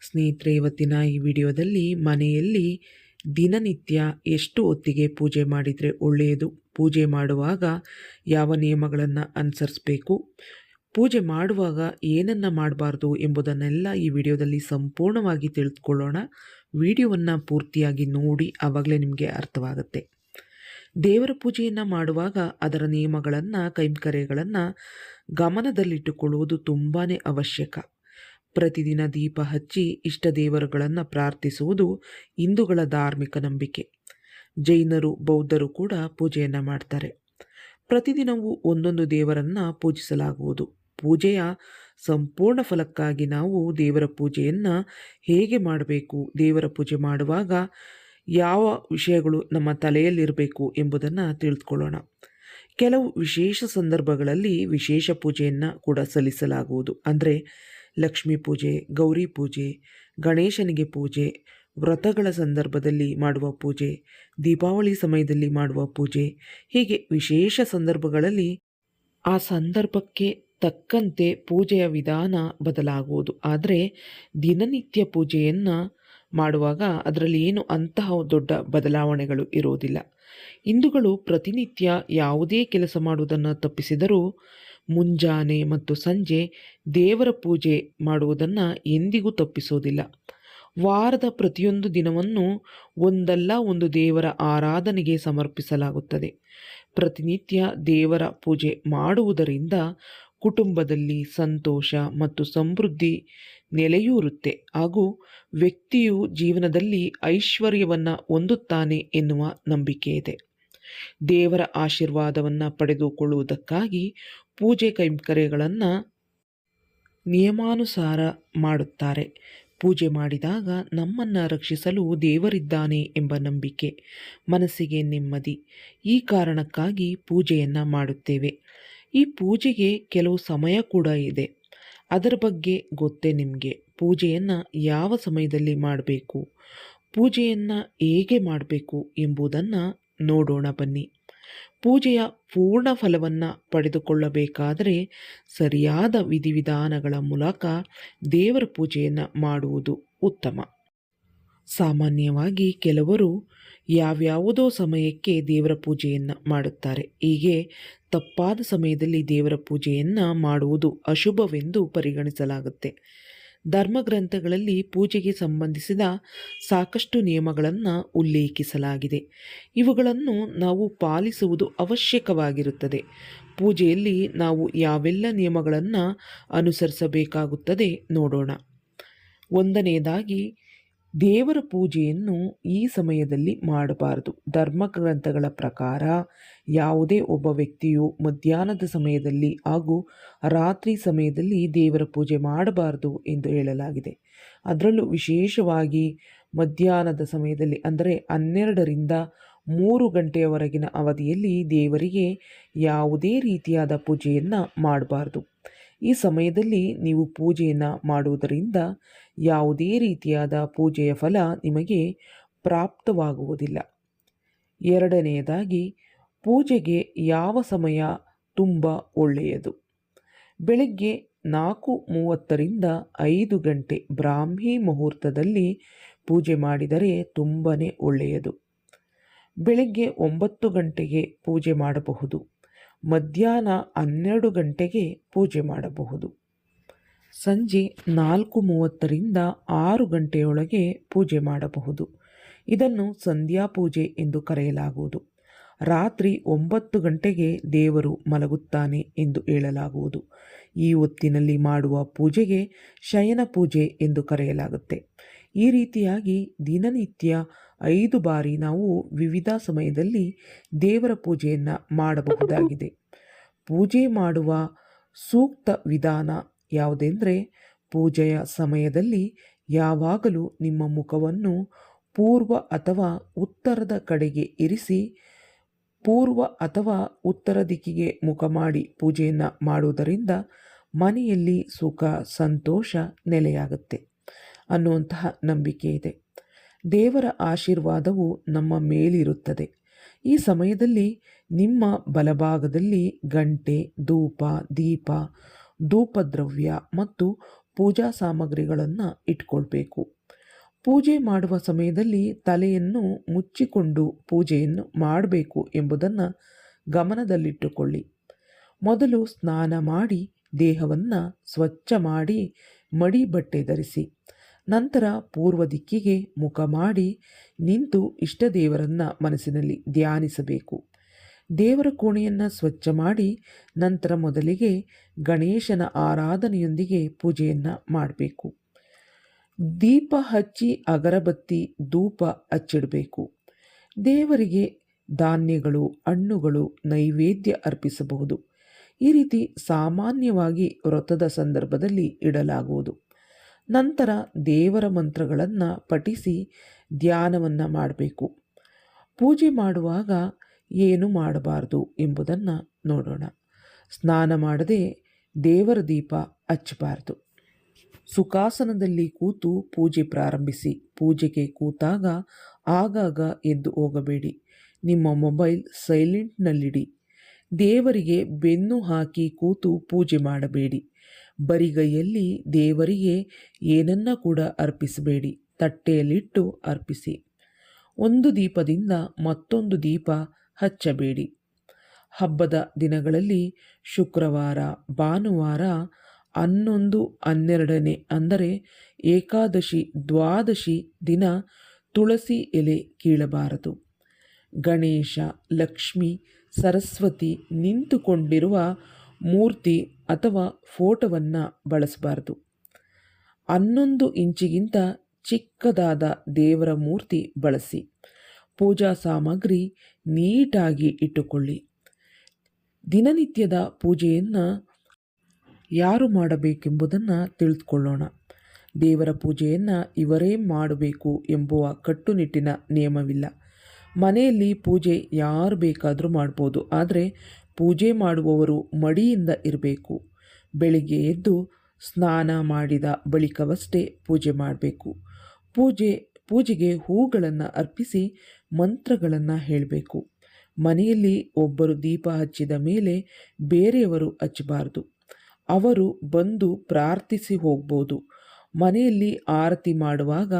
ಸ್ನೇಹಿತರೆ, ಇವತ್ತಿನ ಈ ವಿಡಿಯೋದಲ್ಲಿ ಮನೆಯಲ್ಲಿ ದಿನನಿತ್ಯ ಎಷ್ಟು ಹೊತ್ತಿಗೆ ಪೂಜೆ ಮಾಡಿದರೆ ಒಳ್ಳೆಯದು? ಪೂಜೆ ಮಾಡುವಾಗ ಯಾವ ನಿಯಮಗಳನ್ನು ಅನುಸರಿಸಬೇಕು? ಪೂಜೆ ಮಾಡುವಾಗ ಏನನ್ನು ಮಾಡಬಾರ್ದು ಎಂಬುದನ್ನೆಲ್ಲ ಈ ವಿಡಿಯೋದಲ್ಲಿ ಸಂಪೂರ್ಣವಾಗಿ ತಿಳಿದುಕೊಳ್ಳೋಣ. ವಿಡಿಯೋವನ್ನು ಪೂರ್ತಿಯಾಗಿ ನೋಡಿ ಆವಾಗಲೇ ನಿಮಗೆ ಅರ್ಥವಾಗುತ್ತೆ. ದೇವರ ಪೂಜೆಯನ್ನು ಮಾಡುವಾಗ ಅದರ ನಿಯಮಗಳನ್ನು, ಕೈಂಕರ್ಯಗಳನ್ನು ಗಮನದಲ್ಲಿಟ್ಟುಕೊಳ್ಳುವುದು ತುಂಬಾ ಅವಶ್ಯಕ. ಪ್ರತಿದಿನ ದೀಪ ಹಚ್ಚಿ ಇಷ್ಟ ದೇವರುಗಳನ್ನು ಪ್ರಾರ್ಥಿಸುವುದು ಹಿಂದೂಗಳ ಧಾರ್ಮಿಕ ನಂಬಿಕೆ. ಜೈನರು, ಬೌದ್ಧರು ಕೂಡ ಪೂಜೆಯನ್ನು ಮಾಡ್ತಾರೆ. ಪ್ರತಿದಿನವೂ ಒಂದೊಂದು ದೇವರನ್ನು ಪೂಜಿಸಲಾಗುವುದು. ಪೂಜೆಯ ಸಂಪೂರ್ಣ ಫಲಕ್ಕಾಗಿ ನಾವು ದೇವರ ಪೂಜೆಯನ್ನು ಹೇಗೆ ಮಾಡಬೇಕು, ದೇವರ ಪೂಜೆ ಮಾಡುವಾಗ ಯಾವ ವಿಷಯಗಳು ನಮ್ಮ ತಲೆಯಲ್ಲಿರಬೇಕು ಎಂಬುದನ್ನು ತಿಳಿದುಕೊಳ್ಳೋಣ. ಕೆಲವು ವಿಶೇಷ ಸಂದರ್ಭಗಳಲ್ಲಿ ವಿಶೇಷ ಪೂಜೆಯನ್ನು ಕೂಡ ಸಲ್ಲಿಸಲಾಗುವುದು. ಅಂದರೆ ಲಕ್ಷ್ಮೀ ಪೂಜೆ, ಗೌರಿ ಪೂಜೆ, ಗಣೇಶನಿಗೆ ಪೂಜೆ, ವ್ರತಗಳ ಸಂದರ್ಭದಲ್ಲಿ ಮಾಡುವ ಪೂಜೆ, ದೀಪಾವಳಿ ಸಮಯದಲ್ಲಿ ಮಾಡುವ ಪೂಜೆ, ಹೀಗೆ ವಿಶೇಷ ಸಂದರ್ಭಗಳಲ್ಲಿ ಆ ಸಂದರ್ಭಕ್ಕೆ ತಕ್ಕಂತೆ ಪೂಜೆಯ ವಿಧಾನ ಬದಲಾಗುವುದು. ಆದರೆ ದಿನನಿತ್ಯ ಪೂಜೆಯನ್ನು ಮಾಡುವಾಗ ಅದರಲ್ಲಿ ಏನು ಅಂತಹ ದೊಡ್ಡ ಬದಲಾವಣೆಗಳು ಇರುವುದಿಲ್ಲ. ಹಿಂದೂಗಳು ಪ್ರತಿನಿತ್ಯ ಯಾವುದೇ ಕೆಲಸ ಮಾಡುವುದನ್ನು ತಪ್ಪಿಸಿದರೂ ಮುಂಜಾನೆ ಮತ್ತು ಸಂಜೆ ದೇವರ ಪೂಜೆ ಮಾಡುವುದನ್ನು ಎಂದಿಗೂ ತಪ್ಪಿಸೋದಿಲ್ಲ. ವಾರದ ಪ್ರತಿಯೊಂದು ದಿನವನ್ನು ಒಂದಲ್ಲ ಒಂದು ದೇವರ ಆರಾಧನೆಗೆ ಸಮರ್ಪಿಸಲಾಗುತ್ತದೆ. ಪ್ರತಿನಿತ್ಯ ದೇವರ ಪೂಜೆ ಮಾಡುವುದರಿಂದ ಕುಟುಂಬದಲ್ಲಿ ಸಂತೋಷ ಮತ್ತು ಸಮೃದ್ಧಿ ನೆಲೆಯೂರುತ್ತೆ. ಹಾಗೂ ವ್ಯಕ್ತಿಯು ಜೀವನದಲ್ಲಿ ಐಶ್ವರ್ಯವನ್ನು ಹೊಂದುತ್ತಾನೆ ಎನ್ನುವ ನಂಬಿಕೆ ಇದೆ. ದೇವರ ಆಶೀರ್ವಾದವನ್ನು ಪಡೆದುಕೊಳ್ಳುವುದಕ್ಕಾಗಿ ಪೂಜೆ ಕೈಂಕರ್ಯಗಳನ್ನು ನಿಯಮಾನುಸಾರ ಮಾಡುತ್ತಾರೆ. ಪೂಜೆ ಮಾಡಿದಾಗ ನಮ್ಮನ್ನು ರಕ್ಷಿಸಲು ದೇವರಿದ್ದಾನೆ ಎಂಬ ನಂಬಿಕೆ, ಮನಸ್ಸಿಗೆ ನೆಮ್ಮದಿ, ಈ ಕಾರಣಕ್ಕಾಗಿ ಪೂಜೆಯನ್ನು ಮಾಡುತ್ತೇವೆ. ಈ ಪೂಜೆಗೆ ಕೆಲವು ಸಮಯ ಕೂಡ ಇದೆ. ಅದರ ಬಗ್ಗೆ ಗೊತ್ತೇ ನಿಮಗೆ. ಪೂಜೆಯನ್ನು ಯಾವ ಸಮಯದಲ್ಲಿ ಮಾಡಬೇಕು? ಪೂಜೆಯನ್ನು ಹೇಗೆ ಮಾಡಬೇಕು ಎಂಬುದನ್ನು ನೋಡೋಣ ಬನ್ನಿ. ಪೂಜೆಯ ಪೂರ್ಣ ಫಲವನ್ನು ಪಡೆದುಕೊಳ್ಳಬೇಕಾದರೆ ಸರಿಯಾದ ವಿಧಿವಿಧಾನಗಳ ಮೂಲಕ ದೇವರ ಪೂಜೆಯನ್ನು ಮಾಡುವುದು ಉತ್ತಮ. ಸಾಮಾನ್ಯವಾಗಿ ಕೆಲವರು ಯಾವ್ಯಾವುದೋ ಸಮಯಕ್ಕೆ ದೇವರ ಪೂಜೆಯನ್ನು ಮಾಡುತ್ತಾರೆ. ಹೀಗೆ ತಪ್ಪಾದ ಸಮಯದಲ್ಲಿ ದೇವರ ಪೂಜೆಯನ್ನು ಮಾಡುವುದು ಅಶುಭವೆಂದು ಪರಿಗಣಿಸಲಾಗುತ್ತೆ. ಧರ್ಮಗ್ರಂಥಗಳಲ್ಲಿ ಪೂಜೆಗೆ ಸಂಬಂಧಿಸಿದ ಸಾಕಷ್ಟು ನಿಯಮಗಳನ್ನು ಉಲ್ಲೇಖಿಸಲಾಗಿದೆ. ಇವುಗಳನ್ನು ನಾವು ಪಾಲಿಸುವುದು ಅವಶ್ಯಕವಾಗಿರುತ್ತದೆ. ಪೂಜೆಯಲ್ಲಿ ನಾವು ಯಾವೆಲ್ಲ ನಿಯಮಗಳನ್ನು ಅನುಸರಿಸಬೇಕಾಗುತ್ತದೆ ನೋಡೋಣ. ಒಂದನೆಯದಾಗಿ ದೇವರ ಪೂಜೆಯನ್ನು ಈ ಸಮಯದಲ್ಲಿ ಮಾಡಬಾರದು. ಧರ್ಮ ಗ್ರಂಥಗಳ ಪ್ರಕಾರ ಯಾವುದೇ ಒಬ್ಬ ವ್ಯಕ್ತಿಯು ಮಧ್ಯಾಹ್ನದ ಸಮಯದಲ್ಲಿ ಹಾಗೂ ರಾತ್ರಿ ಸಮಯದಲ್ಲಿ ದೇವರ ಪೂಜೆ ಮಾಡಬಾರದು ಎಂದು ಹೇಳಲಾಗಿದೆ. ಅದರಲ್ಲೂ ವಿಶೇಷವಾಗಿ ಮಧ್ಯಾಹ್ನದ ಸಮಯದಲ್ಲಿ, ಅಂದರೆ ಹನ್ನೆರಡರಿಂದ ಮೂರು ಗಂಟೆಯವರೆಗಿನ ಅವಧಿಯಲ್ಲಿ ದೇವರಿಗೆ ಯಾವುದೇ ರೀತಿಯಾದ ಪೂಜೆಯನ್ನು ಮಾಡಬಾರ್ದು. ಈ ಸಮಯದಲ್ಲಿ ನೀವು ಪೂಜೆಯನ್ನು ಮಾಡುವುದರಿಂದ ಯಾವುದೇ ರೀತಿಯಾದ ಪೂಜೆಯ ಫಲ ನಿಮಗೆ ಪ್ರಾಪ್ತವಾಗುವುದಿಲ್ಲ. ಎರಡನೆಯದಾಗಿ, ಪೂಜೆಗೆ ಯಾವ ಸಮಯ ತುಂಬ ಒಳ್ಳೆಯದು? ಬೆಳಗ್ಗೆ ನಾಲ್ಕು ಮೂವತ್ತರಿಂದ ಐದು ಗಂಟೆ ಬ್ರಾಹ್ಮಿ ಮುಹೂರ್ತದಲ್ಲಿ ಪೂಜೆ ಮಾಡಿದರೆ ತುಂಬಾ ಒಳ್ಳೆಯದು. ಬೆಳಗ್ಗೆ ಒಂಬತ್ತು ಗಂಟೆಗೆ ಪೂಜೆ ಮಾಡಬಹುದು. ಮಧ್ಯಾಹ್ನ ಹನ್ನೆರಡು ಗಂಟೆಗೆ ಪೂಜೆ ಮಾಡಬಹುದು. ಸಂಜೆ ನಾಲ್ಕು ಮೂವತ್ತರಿಂದ ಆರು ಗಂಟೆಯೊಳಗೆ ಪೂಜೆ ಮಾಡಬಹುದು. ಇದನ್ನು ಸಂಧ್ಯಾ ಪೂಜೆ ಎಂದು ಕರೆಯಲಾಗುವುದು. ರಾತ್ರಿ ಒಂಬತ್ತು ಗಂಟೆಗೆ ದೇವರು ಮಲಗುತ್ತಾನೆ ಎಂದು ಹೇಳಲಾಗುವುದು. ಈ ಹೊತ್ತಿನಲ್ಲಿ ಮಾಡುವ ಪೂಜೆಗೆ ಶಯನ ಪೂಜೆ ಎಂದು ಕರೆಯಲಾಗುತ್ತೆ. ಈ ರೀತಿಯಾಗಿ ದಿನನಿತ್ಯ ಐದು ಬಾರಿ ನಾವು ವಿವಿಧ ಸಮಯದಲ್ಲಿ ದೇವರ ಪೂಜೆಯನ್ನು ಮಾಡಬಹುದಾಗಿದೆ. ಪೂಜೆ ಮಾಡುವ ಸೂಕ್ತ ವಿಧಾನ ಯಾವುದೆಂದರೆ, ಪೂಜೆಯ ಸಮಯದಲ್ಲಿ ಯಾವಾಗಲೂ ನಿಮ್ಮ ಮುಖವನ್ನು ಪೂರ್ವ ಅಥವಾ ಉತ್ತರದ ಕಡೆಗೆ ಇರಿಸಿ, ಪೂರ್ವ ಅಥವಾ ಉತ್ತರ ದಿಕ್ಕಿಗೆ ಮುಖ ಮಾಡಿ ಪೂಜೆಯನ್ನು ಮಾಡುವುದರಿಂದ ಮನೆಯಲ್ಲಿ ಸುಖ, ಸಂತೋಷ ನೆಲೆಯಾಗುತ್ತೆ ಅನ್ನುವಂತಹ ನಂಬಿಕೆ ಇದೆ. ದೇವರ ಆಶೀರ್ವಾದವು ನಮ್ಮ ಮೇಲಿರುತ್ತದೆ. ಈ ಸಮಯದಲ್ಲಿ ನಿಮ್ಮ ಬಲಭಾಗದಲ್ಲಿ ಗಂಟೆ, ಧೂಪ, ದೀಪ, ಧೂಪದ್ರವ್ಯ ಮತ್ತು ಪೂಜಾ ಸಾಮಗ್ರಿಗಳನ್ನು ಇಟ್ಕೊಳ್ಬೇಕು. ಪೂಜೆ ಮಾಡುವ ಸಮಯದಲ್ಲಿ ತಲೆಯನ್ನು ಮುಚ್ಚಿಕೊಂಡು ಪೂಜೆಯನ್ನು ಮಾಡಬೇಕು ಎಂಬುದನ್ನು ಗಮನದಲ್ಲಿಟ್ಟುಕೊಳ್ಳಿ. ಮೊದಲು ಸ್ನಾನ ಮಾಡಿ ದೇಹವನ್ನು ಸ್ವಚ್ಛ ಮಾಡಿ ಮಡಿ ಬಟ್ಟೆ ಧರಿಸಿ. ನಂತರ ಪೂರ್ವ ದಿಕ್ಕಿಗೆ ಮುಖ ಮಾಡಿ ನಿಂತು ಇಷ್ಟ ದೇವರನ್ನು ಮನಸ್ಸಿನಲ್ಲಿ ಧ್ಯಾನಿಸಬೇಕು. ದೇವರ ಕೋಣೆಯನ್ನು ಸ್ವಚ್ಛ ಮಾಡಿ ನಂತರ ಮೊದಲಿಗೆ ಗಣೇಶನ ಆರಾಧನೆಯೊಂದಿಗೆ ಪೂಜೆಯನ್ನು ಮಾಡಬೇಕು. ದೀಪ ಹಚ್ಚಿ ಅಗರಬತ್ತಿ, ಧೂಪ ಹಚ್ಚಿಡಬೇಕು. ದೇವರಿಗೆ ಧಾನ್ಯಗಳು, ಹಣ್ಣುಗಳು ನೈವೇದ್ಯ ಅರ್ಪಿಸಬಹುದು. ಈ ರೀತಿ ಸಾಮಾನ್ಯವಾಗಿ ವ್ರತದ ಸಂದರ್ಭದಲ್ಲಿ ಇಡಲಾಗುವುದು. ನಂತರ ದೇವರ ಮಂತ್ರಗಳನ್ನು ಪಠಿಸಿ ಧ್ಯಾನವನ್ನು ಮಾಡಬೇಕು. ಪೂಜೆ ಮಾಡುವಾಗ ಏನು ಮಾಡಬಾರ್ದು ಎಂಬುದನ್ನು ನೋಡೋಣ. ಸ್ನಾನ ಮಾಡದೆ ದೇವರ ದೀಪ ಹಚ್ಚಬಾರ್ದು. ಸುಖಾಸನದಲ್ಲಿ ಕೂತು ಪೂಜೆ ಪ್ರಾರಂಭಿಸಿ. ಪೂಜೆಗೆ ಕೂತಾಗ ಆಗಾಗ ಎದ್ದು ಹೋಗಬೇಡಿ. ನಿಮ್ಮ ಮೊಬೈಲ್ ಸೈಲೆಂಟ್ನಲ್ಲಿಡಿ. ದೇವರಿಗೆ ಬೆನ್ನು ಹಾಕಿ ಕೂತು ಪೂಜೆ ಮಾಡಬೇಡಿ. ಬರಿಗೈಯಲ್ಲಿ ದೇವರಿಗೆ ಏನನ್ನ ಕೂಡ ಅರ್ಪಿಸಬೇಡಿ. ತಟ್ಟೆಯಲ್ಲಿಟ್ಟು ಅರ್ಪಿಸಿ. ಒಂದು ದೀಪದಿಂದ ಮತ್ತೊಂದು ದೀಪ ಹಚ್ಚಬೇಡಿ. ಹಬ್ಬದ ದಿನಗಳಲ್ಲಿ ಶುಕ್ರವಾರ, ಭಾನುವಾರ, ಹನ್ನೊಂದು, ಹನ್ನೆರಡನೇ ಅಂದರೆ ಏಕಾದಶಿ, ದ್ವಾದಶಿ ದಿನ ತುಳಸಿ ಎಲೆ ಕೀಳಬಾರದು. ಗಣೇಶ, ಲಕ್ಷ್ಮಿ, ಸರಸ್ವತಿ ನಿಂತುಕೊಂಡಿರುವ ಮೂರ್ತಿ ಅಥವಾ ಫೋಟೋವನ್ನು ಬಳಸಬಾರ್ದು. ಹನ್ನೊಂದು ಇಂಚಿಗಿಂತ ಚಿಕ್ಕದಾದ ದೇವರ ಮೂರ್ತಿ ಬಳಸಿ. ಪೂಜಾ ಸಾಮಗ್ರಿ ನೀಟಾಗಿ ಇಟ್ಟುಕೊಳ್ಳಿ. ದಿನನಿತ್ಯದ ಪೂಜೆಯನ್ನು ಯಾರು ಮಾಡಬೇಕೆಂಬುದನ್ನು ತಿಳಿದುಕೊಳ್ಳೋಣ. ದೇವರ ಪೂಜೆಯನ್ನು ಇವರೇ ಮಾಡಬೇಕು ಎಂಬುವ ಕಟ್ಟುನಿಟ್ಟಿನ ನಿಯಮವಿಲ್ಲ. ಮನೆಯಲ್ಲಿ ಪೂಜೆ ಯಾರು ಬೇಕಾದರೂ ಮಾಡ್ಬೋದು. ಆದರೆ ಪೂಜೆ ಮಾಡುವವರು ಮಡಿಯಿಂದ ಇರಬೇಕು. ಬೆಳಿಗ್ಗೆ ಎದ್ದು ಸ್ನಾನ ಮಾಡಿದ ಬಳಿಕವಷ್ಟೇ ಪೂಜೆ ಮಾಡಬೇಕು. ಪೂಜೆ, ಪೂಜೆಗೆ ಹೂಗಳನ್ನು ಅರ್ಪಿಸಿ ಮಂತ್ರಗಳನ್ನು ಹೇಳಬೇಕು. ಮನೆಯಲ್ಲಿ ಒಬ್ಬರು ದೀಪ ಹಚ್ಚಿದ ಮೇಲೆ ಬೇರೆಯವರು ಹಚ್ಚಬಾರ್ದು. ಅವರು ಬಂದು ಪ್ರಾರ್ಥಿಸಿ ಹೋಗ್ಬೋದು. ಮನೆಯಲ್ಲಿ ಆರತಿ ಮಾಡುವಾಗ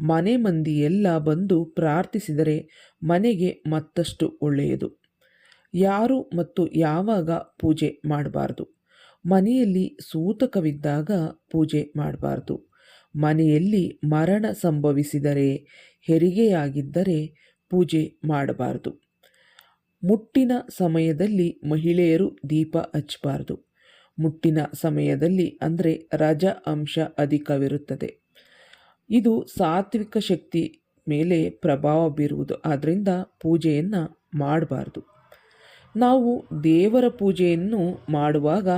ಮನೆ ಮಂದಿ ಎಲ್ಲ ಬಂದು ಪ್ರಾರ್ಥಿಸಿದರೆ ಮನೆಗೆ ಮತ್ತಷ್ಟು ಒಳ್ಳೆಯದು. ಯಾರು ಮತ್ತು ಯಾವಾಗ ಪೂಜೆ ಮಾಡಬಾರ್ದು? ಮನೆಯಲ್ಲಿ ಸೂತಕವಿದ್ದಾಗ ಪೂಜೆ ಮಾಡಬಾರ್ದು. ಮನೆಯಲ್ಲಿ ಮರಣ ಸಂಭವಿಸಿದರೆ, ಹೆರಿಗೆಯಾಗಿದ್ದರೆ ಪೂಜೆ ಮಾಡಬಾರ್ದು. ಮುಟ್ಟಿನ ಸಮಯದಲ್ಲಿ ಮಹಿಳೆಯರು ದೀಪ ಹಚ್ಚಬಾರ್ದು. ಮುಟ್ಟಿನ ಸಮಯದಲ್ಲಿ ಅಂದರೆ ರಜ ಅಂಶ ಅಧಿಕವಿರುತ್ತದೆ. ಇದು ಸಾತ್ವಿಕ ಶಕ್ತಿ ಮೇಲೆ ಪ್ರಭಾವ ಬೀರುವುದು. ಆದ್ದರಿಂದ ಪೂಜೆಯನ್ನು ಮಾಡಬಾರ್ದು. ನಾವು ದೇವರ ಪೂಜೆಯನ್ನು ಮಾಡುವಾಗ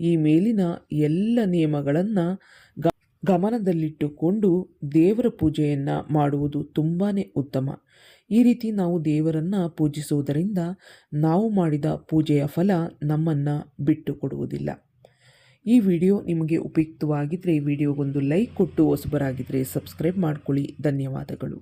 ಈ ಮೇಲಿನ ಎಲ್ಲ ನಿಯಮಗಳನ್ನು ಗಮನದಲ್ಲಿಟ್ಟುಕೊಂಡು ದೇವರ ಪೂಜೆಯನ್ನು ಮಾಡುವುದು ತುಂಬಾ ಉತ್ತಮ. ಈ ರೀತಿ ನಾವು ದೇವರನ್ನು ಪೂಜಿಸುವುದರಿಂದ ನಾವು ಮಾಡಿದ ಪೂಜೆಯ ಫಲ ನಮ್ಮನ್ನು ಬಿಟ್ಟು ಕೊಡುವುದಿಲ್ಲ ಈ ವಿಡಿಯೋ ನಿಮಗೆ ಉಪಯುಕ್ತವಾಗಿದ್ದರೆ ಈ ವಿಡಿಯೋಗೊಂದು ಲೈಕ್ ಕೊಟ್ಟು ಹೊಸಬರಾಗಿದ್ದರೆ ಸಬ್ಸ್ಕ್ರೈಬ್ ಮಾಡ್ಕೊಳ್ಳಿ. ಧನ್ಯವಾದಗಳು.